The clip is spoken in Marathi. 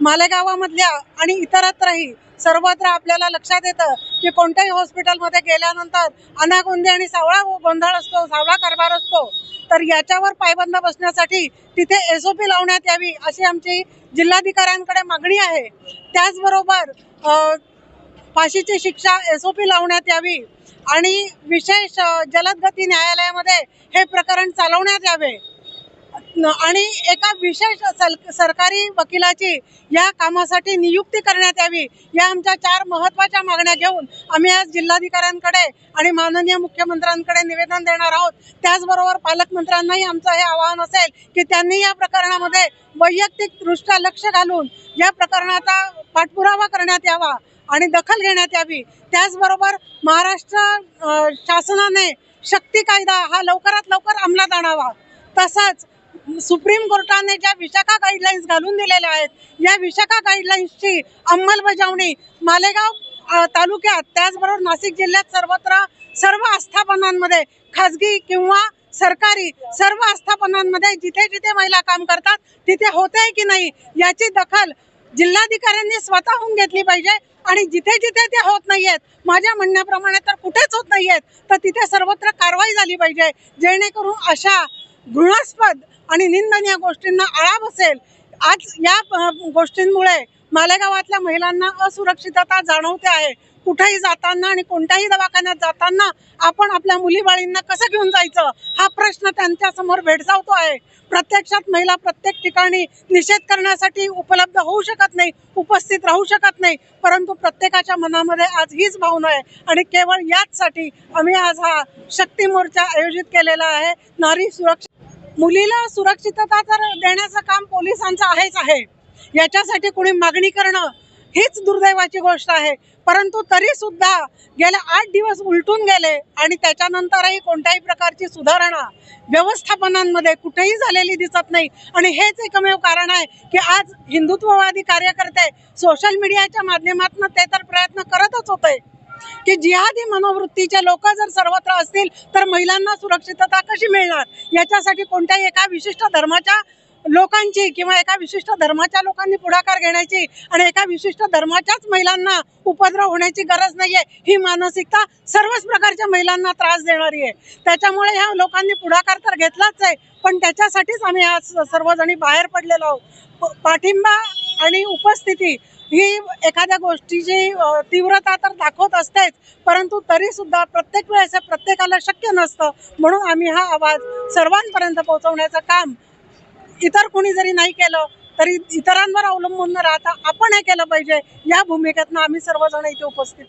मालेगावामधल्या आणि इतरत्रही सर्वत्र आपल्याला लक्षात येतं की कोणत्याही हॉस्पिटलमध्ये गेल्यानंतर अनागोंदी आणि सावळा गोंधळ असतो सावळा कारभार असतो. तर याच्यावर पायबंद बसण्यासाठी तिथे एस ओ पी लावण्यात यावी अशी आमची जिल्हाधिकाऱ्यांकडे मागणी आहे. त्याचबरोबर फाशीची शिक्षा एस ओ पी लावण्यात यावी आणि विशेष जलदगती न्यायालयामध्ये हे प्रकरण चालवण्यात यावे. आणि एका विशेष सरकारी वकिलाची या कामासाठी नियुक्ती करण्यात यावी या आमच्या चार महत्त्वाच्या मागण्या घेऊन आम्ही आज जिल्हाधिकाऱ्यांकडे आणि माननीय मुख्यमंत्र्यांकडे निवेदन देणार आहोत. त्याचबरोबर पालकमंत्र्यांनाही आमचं हे आवाहन असेल की त्यांनी या प्रकरणामध्ये वैयक्तिकदृष्ट्या लक्ष घालून या प्रकरणाचा पाठपुरावा करण्यात यावा. आणि दखल घेण्यात यावी. त्याचबरोबर महाराष्ट्र शासनाने शक्ती कायदा हा लवकरात लवकर अंमलात आणावा. तसंच सुप्रीम कोर्टाने ज्या विशाखा गाईडलाईन्स घालून दिलेल्या आहेत या विशाखा गाईडलाईन्सची अंमलबजावणी मालेगाव तालुक्यात त्याचबरोबर नाशिक जिल्ह्यात सर्वत्र सर्व आस्थापनांमध्ये खाजगी किंवा सरकारी सर्व आस्थापनांमध्ये जिथे जिथे महिला काम करतात तिथे होते की नाही याची दखल जिल्हाधिकाऱ्यांनी स्वतःहून घेतली पाहिजे आणि जिथे जिथे ते होत नाहीयेत माझ्या म्हणण्याप्रमाणे तर कुठेच होत नाहीयेत तर तिथे सर्वत्र कारवाई झाली पाहिजे जेणेकरून अशा घृणास्पद आणि निंदनीय गोष्टींना आळा बसेल. आज या गोष्टींमुळे मालेगावातल्या महिलांना असुरक्षितता जाणवते आहे. कुठेही जाताना आणि कोणत्याही दवाखान्यात जाताना आपण आपल्या मुलीबाळींना कसं घेऊन जायचं? हा प्रश्न त्यांच्यासमोर भेडसावतो आहे प्रत्यक्षात महिला प्रत्येक ठिकाणी निषेध करण्यासाठी उपलब्ध होऊ शकत नाही उपस्थित राहू शकत नाही. परंतु प्रत्येकाच्या मनामध्ये आज हीच भावना आहे आणि केवळ याचसाठी आम्ही आज हा शक्ती मोर्चा आयोजित केलेला आहे. नारी सुरक्षा मुलीला सुरक्षितता तर देण्याचं काम पोलिसांचं आहेच आहे. याच्यासाठी कोणी मागणी करणं हीच दुर्दैवाची गोष्ट आहे. परंतु तरी सुद्धा गेले आठ दिवस उलटून गेले आणि त्याच्यानंतरही कोणत्याही प्रकारची सुधारणा व्यवस्थापनांमध्ये कुठेही झालेली दिसत नाही. आणि हेच एकमेव कारण आहे की आज हिंदुत्ववादी कार्यकर्ते सोशल मीडियाच्या माध्यमातून ते तर प्रयत्न करतच होते की जिहादी मनोवृत्तीचे लोक जर सर्वत्र असतील तर महिलांना सुरक्षितता कशी मिळणार? याच्यासाठी कोणत्याही एका विशिष्ट धर्माच्या लोकांची किंवा एका विशिष्ट धर्माच्या लोकांनी पुढाकार घेण्याची आणि एका विशिष्ट धर्माच्याच महिलांना उपद्रव होण्याची गरज नाहीये ही मानसिकता सर्वच प्रकारच्या महिलांना त्रास देणारी आहे. त्याच्यामुळे ह्या लोकांनी पुढाकार तर घेतलाच आहे पण त्याच्यासाठीच आम्ही आज सर्वजणी बाहेर पडलेलो आहोत. प- पाठिंबा आणि उपस्थिती ही एखाद्या गोष्टीची तीव्रता तर दाखवत असतेच परंतु तरी सुद्धा प्रत्येक वेळेस प्रत्येकाला शक्य नसतं म्हणून आम्ही हा आवाज सर्वांपर्यंत पोहोचवण्याचं काम इतर कोणी जरी नाही केलं तरी इतरांवर अवलंबून न राहता आपण हे केलं पाहिजे. या भूमिकेतनं आम्ही सर्वजण इथे उपस्थित